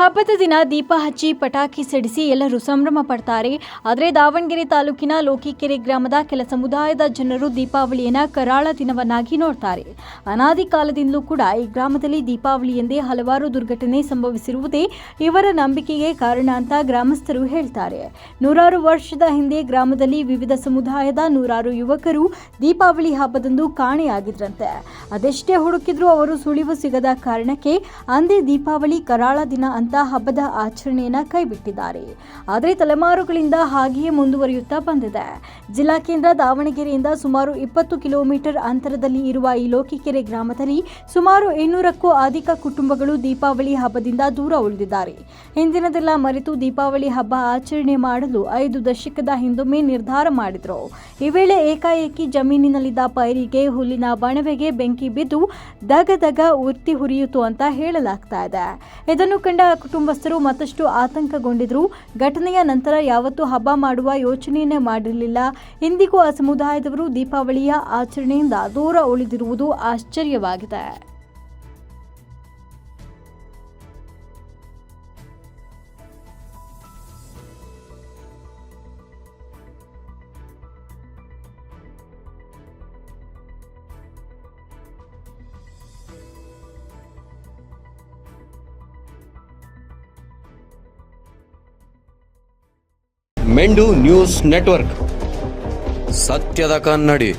ಹಬ್ಬದ ದಿನ ದೀಪ ಹಚ್ಚಿ ಪಟಾಕಿ ಸಿಡಿಸಿ ಎಲ್ಲರೂ ಸಂಭ್ರಮ ಪಡ್ತಾರೆ. ಆದರೆ ದಾವಣಗೆರೆ ತಾಲೂಕಿನ ಲೋಕಿಕೆರೆ ಗ್ರಾಮದ ಕೆಲ ಸಮುದಾಯದ ಜನರು ದೀಪಾವಳಿಯನ್ನ ಕರಾಳ ದಿನವನ್ನಾಗಿ ನೋಡ್ತಾರೆ. ಅನಾದಿ ಕಾಲದಿಂದಲೂ ಕೂಡ ಈ ಗ್ರಾಮದಲ್ಲಿ ದೀಪಾವಳಿ ಎಂದೇ ಹಲವಾರು ದುರ್ಘಟನೆ ಸಂಭವಿಸಿರುವುದೇ ಇವರ ನಂಬಿಕೆಗೆ ಕಾರಣ ಅಂತ ಗ್ರಾಮಸ್ಥರು ಹೇಳ್ತಾರೆ. ನೂರಾರು ವರ್ಷದ ಹಿಂದೆ ಗ್ರಾಮದಲ್ಲಿ ವಿವಿಧ ಸಮುದಾಯದ ನೂರಾರು ಯುವಕರು ದೀಪಾವಳಿ ಹಬ್ಬದಂದು ಕಾಣೆಯಾಗಿದ್ರಂತೆ. ಅದೆಷ್ಟೇ ಹುಡುಕಿದ್ರೂ ಅವರು ಸುಳಿವು ಸಿಗದ ಕಾರಣಕ್ಕೆ ಅಂದೇ ದೀಪಾವಳಿ ಕರಾಳ ದಿನ ಅಂತ ಹಬ್ಬದ ಆಚರಣೆಯನ್ನ ಕೈಬಿಟ್ಟಿದ್ದಾರೆ. ಆದರೆ ತಲೆಮಾರುಗಳಿಂದ ಹಾಗೆಯೇ ಮುಂದುವರಿಯುತ್ತಾ ಬಂದಿದೆ. ಜಿಲ್ಲಾ ಕೇಂದ್ರ ದಾವಣಗೆರೆಯಿಂದ ಸುಮಾರು ಇಪ್ಪತ್ತು ಕಿಲೋಮೀಟರ್ ಅಂತರದಲ್ಲಿ ಇರುವ ಈ ಲೋಕಿಕೆರೆ ಗ್ರಾಮದಲ್ಲಿ ಸುಮಾರು ಇನ್ನೂರಕ್ಕೂ ಅಧಿಕ ಕುಟುಂಬಗಳು ದೀಪಾವಳಿ ಹಬ್ಬದಿಂದ ದೂರ ಉಳಿದಿದ್ದಾರೆ. ಹಿಂದಿನದೆಲ್ಲ ಮರೆತು ದೀಪಾವಳಿ ಹಬ್ಬ ಆಚರಣೆ ಮಾಡಲು ಐದು ದಶಕದ ಹಿಂದೊಮ್ಮೆ ನಿರ್ಧಾರ ಮಾಡಿದರು. ಈ ವೇಳೆ ಏಕಾಏಕಿ ಜಮೀನಿನಲ್ಲಿದ್ದ ಪೈರಿಗೆ ಹುಲ್ಲಿನ ಬಣವೆಗೆ ಬೆಂಕಿ ಬಿದ್ದು ದಗ ದಗ ಉರ್ತಿ ಹುರಿಯಿತು ಅಂತ ಹೇಳಲಾಗ್ತಾ ಇದೆ. ಇದನ್ನು ಕಂಡ ಕುಟುಂಬಸ್ಥರು ಮತ್ತಷ್ಟು ಆತಂಕಗೊಂಡಿದ್ರು. ಘಟನೆಯ ನಂತರ ಯಾವತ್ತೂ ಹಬ್ಬ ಮಾಡುವ ಯೋಚನೆಯನ್ನೇ ಮಾಡಿರಲಿಲ್ಲ. ಇಂದಿಗೂ ಆ ಸಮುದಾಯದವರು ದೀಪಾವಳಿಯ ಆಚರಣೆಯಿಂದ ದೂರ ಉಳಿದಿರುವುದು ಆಶ್ಚರ್ಯವಾಗಿದೆ. ಮೆಂಡು ನ್ಯೂಸ್ ನೆಟ್ವರ್ಕ್. ಸತ್ಯದ ಕನ್ನಡಿ.